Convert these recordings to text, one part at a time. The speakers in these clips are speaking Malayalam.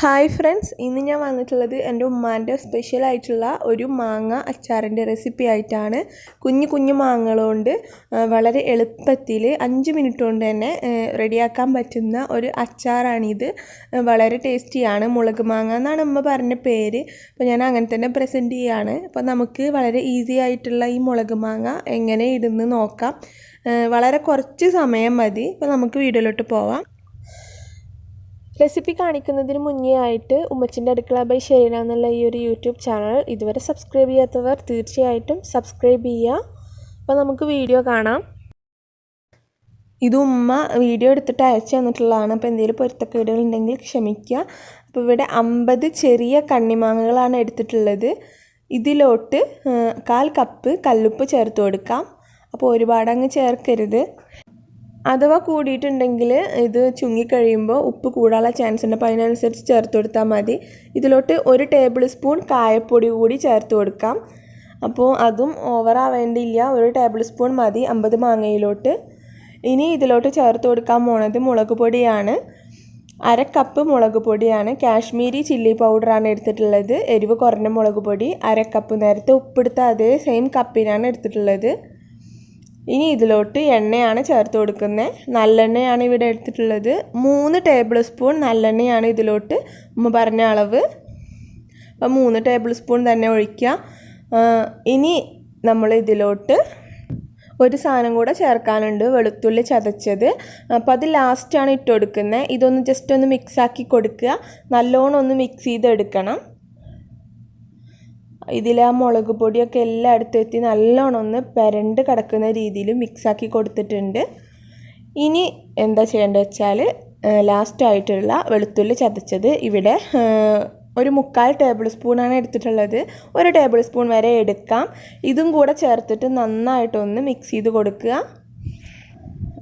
ഹായ് ഫ്രണ്ട്സ് ഇന്ന് ഞാൻ വന്നിട്ടുള്ളത് എന്റെ ഉമ്മാന്റെ സ്പെഷ്യലായിട്ടുള്ള ഒരു മാങ്ങ അച്ചാറിന്റെ റെസിപ്പി ആയിട്ടാണ്. കുഞ്ഞു കുഞ്ഞു മാങ്ങകളുകൊണ്ട് വളരെ എളുപ്പത്തിൽ അഞ്ച് മിനിറ്റ് കൊണ്ട് തന്നെ റെഡിയാക്കാൻ പറ്റുന്ന ഒരു അച്ചാറാണിത്. വളരെ ടേസ്റ്റിയാണ് മുളക് മാങ്ങ എന്നാണ് ഉമ്മ പറഞ്ഞ പേര്. അപ്പോൾ ഞാൻ അങ്ങനെ തന്നെ പ്രസന്റ് ചെയ്യാണ്. അപ്പോൾ നമുക്ക് വളരെ ഈസി ആയിട്ടുള്ള ഈ മുളക് മാങ്ങ എങ്ങനെ ഇടുന്ന് നോക്കാം. വളരെ കുറച്ച് സമയം മതി. അപ്പോൾ നമുക്ക് വീഡിയോയിലോട്ട് പോവാം. റെസിപ്പി കാണിക്കുന്നതിന് മുന്നേ ആയിട്ട് ഉമ്മച്ചിന്റെ അടുക്കള ബൈ ഷെരീന എന്നുള്ള ഈ ഒരു യൂട്യൂബ് ചാനൽ ഇതുവരെ സബ്സ്ക്രൈബ് ചെയ്യാത്തവർ തീർച്ചയായിട്ടും സബ്സ്ക്രൈബ് ചെയ്യുക. അപ്പോൾ നമുക്ക് വീഡിയോ കാണാം. ഇത് ഉമ്മ വീഡിയോ എടുത്തിട്ട് അയച്ചു തന്നിട്ടുള്ളതാണ്. അപ്പോൾ എന്തെങ്കിലും പൊരുത്തക്കേടുകൾ ഉണ്ടെങ്കിൽ ക്ഷമിക്കുക. അപ്പോൾ ഇവിടെ അമ്പത് ചെറിയ കണ്ണിമാങ്ങകളാണ് എടുത്തിട്ടുള്ളത്. ഇതിലോട്ട് കാൽ കപ്പ് കല്ലുപ്പ് ചേർത്ത് കൊടുക്കാം. അപ്പോൾ ഒരുപാടങ്ങ് ചേർക്കരുത്. അഥവാ കൂടിയിട്ടുണ്ടെങ്കിൽ ഇത് ചുങ്ങിക്കഴിയുമ്പോൾ ഉപ്പ് കൂടാനുള്ള ചാൻസ് ഉണ്ട്. അപ്പോൾ അതിനനുസരിച്ച് ചേർത്ത് കൊടുത്താൽ മതി. ഇതിലോട്ട് ഒരു ടേബിൾ സ്പൂൺ കായപ്പൊടി കൂടി ചേർത്ത് കൊടുക്കാം. അപ്പോൾ അതും ഓവർ ആവേണ്ടിയില്ല ഒരു ടേബിൾ സ്പൂൺ മതി അമ്പത് മാങ്ങയിലോട്ട്. ഇനി ഇതിലോട്ട് ചേർത്ത് കൊടുക്കാൻ പോണത് മുളക് പൊടിയാണ്. അര കപ്പ് മുളക് പൊടിയാണ്. കാശ്മീരി ചില്ലി പൗഡറാണ് എടുത്തിട്ടുള്ളത്. എരിവ് കുറഞ്ഞ മുളക് പൊടി അര കപ്പ് നേരത്തെ ഉപ്പെടുത്ത അതേ സെയിം കപ്പിനാണ് എടുത്തിട്ടുള്ളത്. ഇനി ഇതിലോട്ട് എണ്ണയാണ് ചേർത്ത് കൊടുക്കുന്നത് നല്ലെണ്ണയാണ് ഇവിടെ എടുത്തിട്ടുള്ളത്. മൂന്ന് ടേബിൾ സ്പൂൺ നല്ലെണ്ണയാണ് ഇതിലോട്ട് ഉമ്മ പറഞ്ഞ അളവ്. അപ്പം മൂന്ന് ടേബിൾ സ്പൂൺ തന്നെ ഒഴിക്കുക. ഇനി നമ്മൾ ഇതിലോട്ട് ഒരു സാധനം കൂടെ ചേർക്കാനുണ്ട് വെളുത്തുള്ളി ചതച്ചത്. അപ്പോൾ അത് ലാസ്റ്റാണ് ഇട്ട് കൊടുക്കുന്നത് ഇതൊന്ന് ജസ്റ്റ് ഒന്ന് മിക്സാക്കി കൊടുക്കുക. നല്ലോണം ഒന്ന് മിക്സ് ചെയ്തെടുക്കണം. ഇതിൽ ആ മുളക് പൊടിയൊക്കെ എല്ലായിടത്തും എത്തി നല്ലോണം ഒന്ന് പെരണ്ട് കിടക്കുന്ന രീതിയിൽ മിക്സാക്കി കൊടുത്തിട്ടുണ്ട്. ഇനി എന്താ ചെയ്യേണ്ടത് വെച്ചാൽ ലാസ്റ്റായിട്ടുള്ള വെളുത്തുള്ളി ചതച്ചത് ഇവിടെ ഒരു മുക്കാൽ ടേബിൾ സ്പൂണാണ് എടുത്തിട്ടുള്ളത്. ഒരു ടേബിൾ സ്പൂൺ വരെ എടുക്കാം. ഇതും കൂടെ ചേർത്തിട്ട് നന്നായിട്ടൊന്ന് മിക്സ് ചെയ്ത് കൊടുക്കുക.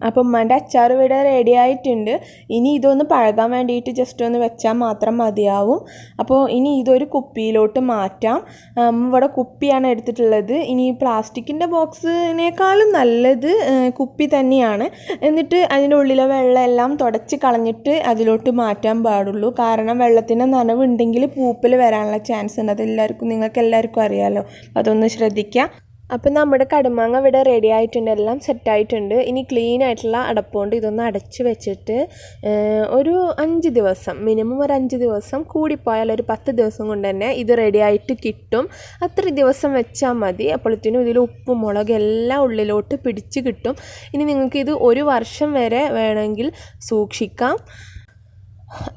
അപ്പം ഉമ്മാന്റെ അച്ചാർ ഇവിടെ റെഡി ആയിട്ടുണ്ട്. ഇനി ഇതൊന്ന് പഴകാൻ വേണ്ടിയിട്ട് ജസ്റ്റ് ഒന്ന് വെച്ചാൽ മാത്രം മതിയാവും. അപ്പോൾ ഇനി ഇതൊരു കുപ്പിയിലോട്ട് മാറ്റാം. ഇവിടെ കുപ്പിയാണ് എടുത്തിട്ടുള്ളത്. ഇനി പ്ലാസ്റ്റിക്കിന്റെ ബോക്സിനേക്കാളും നല്ലത് കുപ്പി തന്നെയാണ്. എന്നിട്ട് അതിന്റെ ഉള്ളിലെ വെള്ളമെല്ലാം തുടച്ച് കളഞ്ഞിട്ട് അതിലോട്ട് മാറ്റാൻ പാടുള്ളൂ. കാരണം വെള്ളത്തിന്റെ നനവുണ്ടെങ്കിൽ പൂപ്പൽ വരാനുള്ള ചാൻസ് ഉണ്ട്. അതെല്ലാവർക്കും നിങ്ങൾക്ക് എല്ലാവർക്കും അറിയാമല്ലോ അതൊന്ന് ശ്രദ്ധിക്കുക അപ്പം നമ്മുടെ കടുമാങ്ങ ഇവിടെ റെഡി ആയിട്ടുണ്ട് എല്ലാം സെറ്റായിട്ടുണ്ട് ഇനി ക്ലീൻ ആയിട്ടുള്ള അടപ്പുകൊണ്ട് ഇതൊന്ന് അടച്ച് വെച്ചിട്ട് ഒരു അഞ്ച് ദിവസം മിനിമം ഒരു അഞ്ച് ദിവസം കൂടിപ്പോയാൽ ഒരു പത്ത് ദിവസം കൊണ്ട് തന്നെ ഇത് റെഡി ആയിട്ട് കിട്ടും. അത്ര ദിവസം വെച്ചാൽ മതി. അപ്പോഴത്തേനും ഇതിൽ ഉപ്പ് മുളക് എല്ലാം ഉള്ളിലോട്ട് പിടിച്ച് കിട്ടും. ഇനി നിങ്ങൾക്ക് ഇത് ഒരു വർഷം വരെ വേണമെങ്കിൽ സൂക്ഷിക്കാം.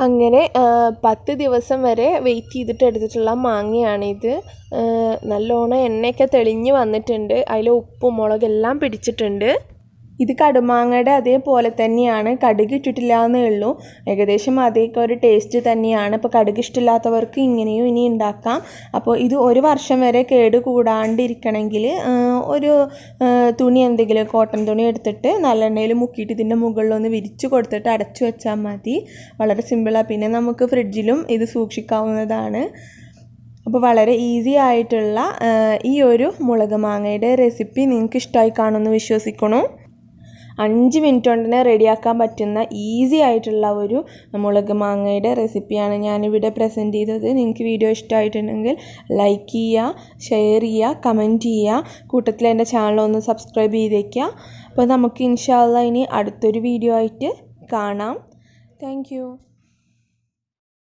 അങ്ങനെ പത്ത് ദിവസം വരെ വെയിറ്റ് ചെയ്തിട്ട് എടുത്തിട്ടുള്ള മാങ്ങയാണിത്. നല്ലോണം എണ്ണയൊക്കെ തെളിഞ്ഞ് വന്നിട്ടുണ്ട്. അതിൽ ഉപ്പും മുളകെല്ലാം പിടിച്ചിട്ടുണ്ട്. ഇത് കടുമാങ്ങയുടെ അതേപോലെ തന്നെയാണ്. കടുക് ഇട്ടിട്ടില്ല എന്നേ ഉള്ളൂ. ഏകദേശം അതേക്കെ ഒരു ടേസ്റ്റ് തന്നെയാണ്. അപ്പോൾ കടുക് ഇഷ്ടമില്ലാത്തവർക്ക് ഇങ്ങനെയും ഇനി ഉണ്ടാക്കാം. അപ്പോൾ ഇത് ഒരു വർഷം വരെ കേട് കൂടാണ്ടിരിക്കണമെങ്കിൽ ഒരു തുണി എന്തെങ്കിലും കോട്ടൺ തുണി എടുത്തിട്ട് നല്ലെണ്ണയിൽ മുക്കിയിട്ട് ഇതിന്റെ മുകളിലൊന്ന് വിരിച്ച് കൊടുത്തിട്ട് അടച്ചു വെച്ചാൽ മതി. വളരെ സിമ്പിളാണ് പിന്നെ നമുക്ക് ഫ്രിഡ്ജിലും ഇത് സൂക്ഷിക്കാവുന്നതാണ്. അപ്പോൾ വളരെ ഈസി ആയിട്ടുള്ള ഈ ഒരു മുളക് മാങ്ങയുടെ റെസിപ്പി നിങ്ങൾക്ക് ഇഷ്ടമായി കാണുമെന്ന് വിശ്വസിക്കണു അഞ്ച് മിനിറ്റ് കൊണ്ട് തന്നെ റെഡിയാക്കാൻ പറ്റുന്ന ഈസി ആയിട്ടുള്ള ഒരു മുളക് മാങ്ങയുടെ റെസിപ്പിയാണ് ഞാനിവിടെ പ്രസന്റ് ചെയ്തത്. നിങ്ങൾക്ക് വീഡിയോ ഇഷ്ടമായിട്ടുണ്ടെങ്കിൽ ലൈക്ക് ചെയ്യുക ഷെയർ ചെയ്യുക കമന്റ് ചെയ്യുക. കൂട്ടത്തിൽ എന്റെ ചാനൽ ഒന്ന് സബ്സ്ക്രൈബ് ചെയ്തേക്കുക അപ്പോൾ നമുക്ക് ഇൻഷാല്ല ഇനി അടുത്തൊരു വീഡിയോ ആയിട്ട് കാണാം. താങ്ക്